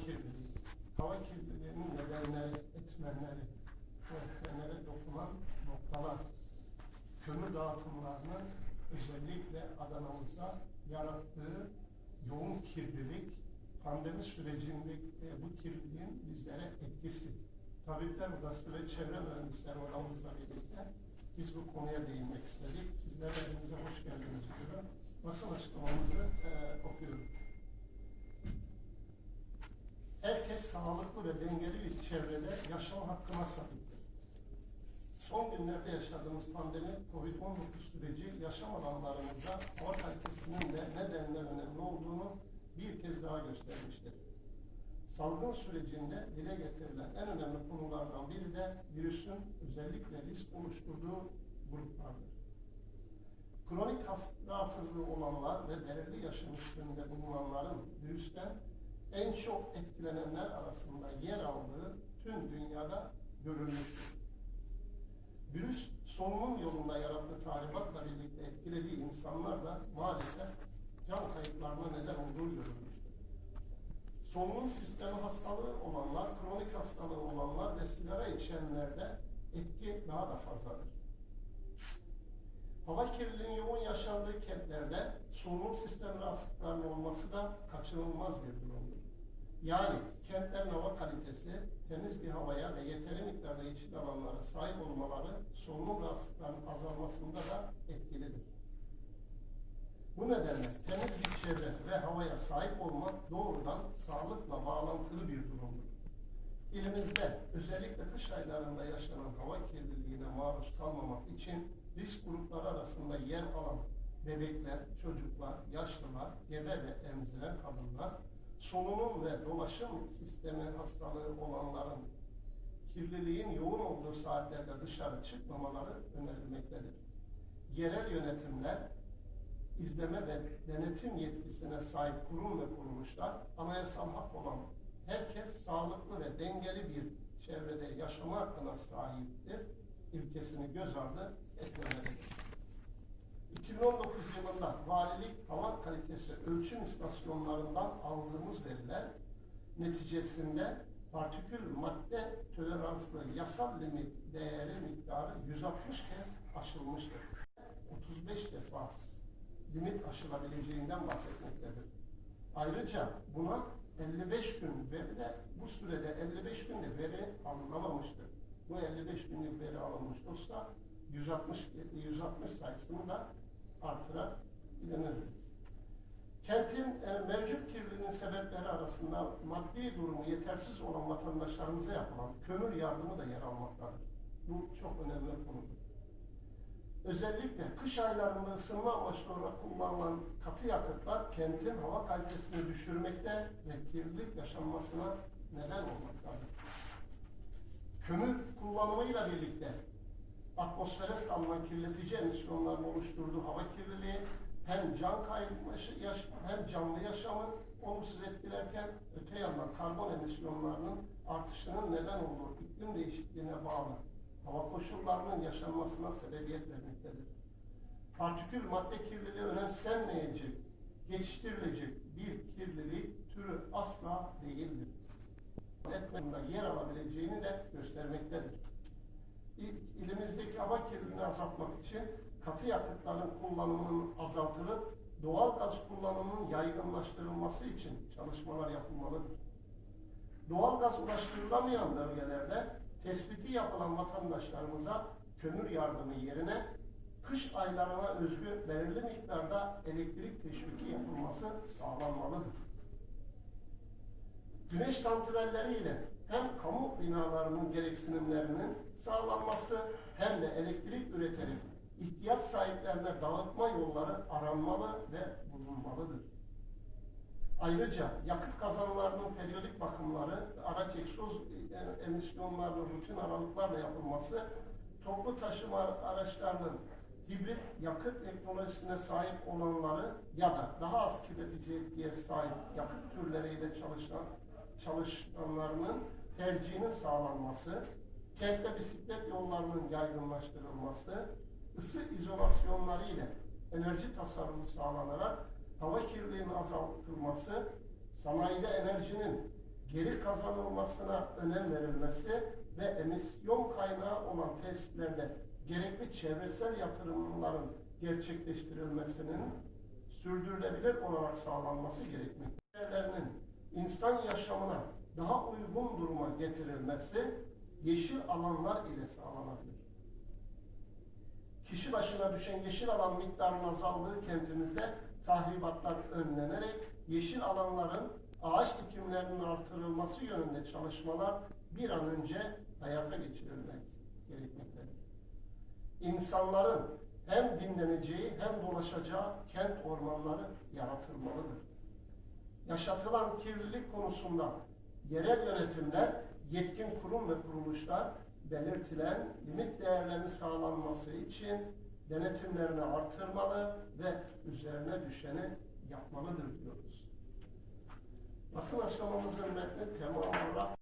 kirliliği. Hava kirliliğinin nedenleri, etmenleri, etmenlere dokunan noktalar, kömür dağıtımlarının özellikle Adana'mıza yarattığı yoğun kirlilik, pandemi sürecinde e, bu kirliliğin bizlere etkisi. Tabipler Odası ve Çevre Mühendisleri Odamızla birlikte biz bu konuya değinmek istedik. Sizler de evinize hoş geldiniz diyorum. Basın açıklamamızı e, okuyorum. Herkes sağlıklı ve dengeli bir çevrede yaşam hakkına sahiptir. Son günlerde yaşadığımız pandemi COVID-19 süreci yaşam alanlarımızda hava kalitesinin de nedenle önemli olduğunu bir kez daha göstermiştir. Salgın sürecinde dile getirilen en önemli konulardan biri de virüsün özellikle risk oluşturduğu gruplardır. Kronik rahatsızlığı olanlar ve belirli yaşın üstünde bulunanların virüsten en çok etkilenenler arasında yer aldığı tüm dünyada görülmüştür. Virüs solunum yolunda yarattığı tahribatla birlikte etkilediği insanlar da maalesef can kayıplarına neden olduğu görülmüştür. Solunum sistemi hastalığı olanlar, kronik hastalığı olanlar ve sigara içenlerde etki daha da fazladır. Hava kirliliğinin yoğun yaşandığı kentlerde solunum sistemi rahatsızlıklarının olması da kaçınılmaz bir durumdur. Yani kentlerin hava kalitesi, temiz bir havaya ve yeteri miktarda yeşil alanlara sahip olmaları solunum rahatsızlıklarının azalmasında da etkilidir. Bu nedenle temiz bir çevre ve havaya sahip olmak doğrudan sağlıkla bağlantılı bir durumdur. İlimizde özellikle kış aylarında yaşanan hava kirliliğine maruz kalmamak için risk grupları arasında yer alan bebekler, çocuklar, yaşlılar, gebe ve emziren kadınlar, solunum ve dolaşım sistemi hastalığı olanların kirliliğin yoğun olduğu saatlerde dışarı çıkmamaları önerilmektedir. Yerel yönetimler, izleme ve denetim yetkisine sahip kurum ve kuruluşlar anayasal hak olan herkes sağlıklı ve dengeli bir çevrede yaşama hakkına sahiptir ilkesini göz ardı etmemelidir. 2019 yılında valilik hava kalitesi ölçüm istasyonlarından aldığımız veriler neticesinde partikül madde toleranslı yasal limit değeri miktarı 160 kez aşılmıştır. 35 defa limit aşılabileceğinden bahsetmektedir. Ayrıca buna 55 gün veri de bu sürede 55 günde veri alınamamıştır. Bu 55 günlük veri alınmış olsa 160 160 sayısını da artırabilir. Kentin e, mevcut kirliliğinin sebepleri arasında maddi durumu yetersiz olan vatandaşlarımıza yapılan kömür yardımı da yer almaktadır. Bu çok önemli bir konudur. Özellikle kış aylarında ısınma amaçlı olarak kullanılan katı yakıtlar kentin hava kalitesini düşürmekte ve kirlilik yaşanmasına neden olmaktadır. Kömür kullanımıyla birlikte atmosfere salınan kirletici emisyonların oluşturduğu hava kirliliği hem can kaybı hem canlı yaşamı olumsuz etkilerken öte yandan karbon emisyonlarının artışının neden olduğu iklim değişikliğine bağlı hava koşullarının yaşanmasına sebebiyet vermektedir. Partikül madde kirliliği önemsenmeyecek, geçiştirilecek bir kirlilik türü asla değildir. Etmeninde yer alabileceğini de göstermektedir. İl- İlimizdeki hava kirliliğini azaltmak için katı yakıtların kullanımının azaltılıp doğal gaz kullanımının yaygınlaştırılması için çalışmalar yapılmalıdır. Doğal gaz ulaştırılamayan bölgelerde tespiti yapılan vatandaşlarımıza kömür yardımı yerine kış aylarına özgü belirli miktarda elektrik teşviki yapılması sağlanmalıdır. Güneş santralleri ile hem kamu binalarının gereksinimlerinin sağlanması hem de elektrik üreterek ihtiyaç sahiplerine dağıtma yolları aranmalı ve bulunmalıdır. Ayrıca yakıt kazanlarının periyodik bakımları, araç egzoz e, emisyonlarının rutin aralıklarla yapılması, toplu taşıma araçlarının hibrit yakıt teknolojisine sahip olanları ya da daha az kirleticiye sahip yakıt türleriyle çalışan çalışanlarının tercihinin sağlanması, kentte bisiklet yollarının yaygınlaştırılması, ısı izolasyonları ile enerji tasarrufu sağlanarak hava kirliliğinin azaltılması, sanayide enerjinin geri kazanılmasına önem verilmesi ve emisyon kaynağı olan tesislerde gerekli çevresel yatırımların gerçekleştirilmesinin sürdürülebilir olarak sağlanması gerekmektedir. İnsan yaşamına daha uygun duruma getirilmesi yeşil alanlar ile sağlanabilir. Kişi başına düşen yeşil alan miktarının azaldığı kentimizde tahribatlar önlenerek yeşil alanların ağaç dikimlerinin artırılması yönünde çalışmalar bir an önce hayata geçirilmek gerekmektedir. İnsanların hem dinleneceği hem dolaşacağı kent ormanları yaratılmalıdır. Yaşatılan kirlilik konusunda yerel yönetimler, yetkin kurum ve kuruluşlar belirtilen limit değerlerinin sağlanması için denetimlerini artırmalı ve üzerine düşeni yapmalıdır diyoruz. Basın açıklamamızın metni tamamı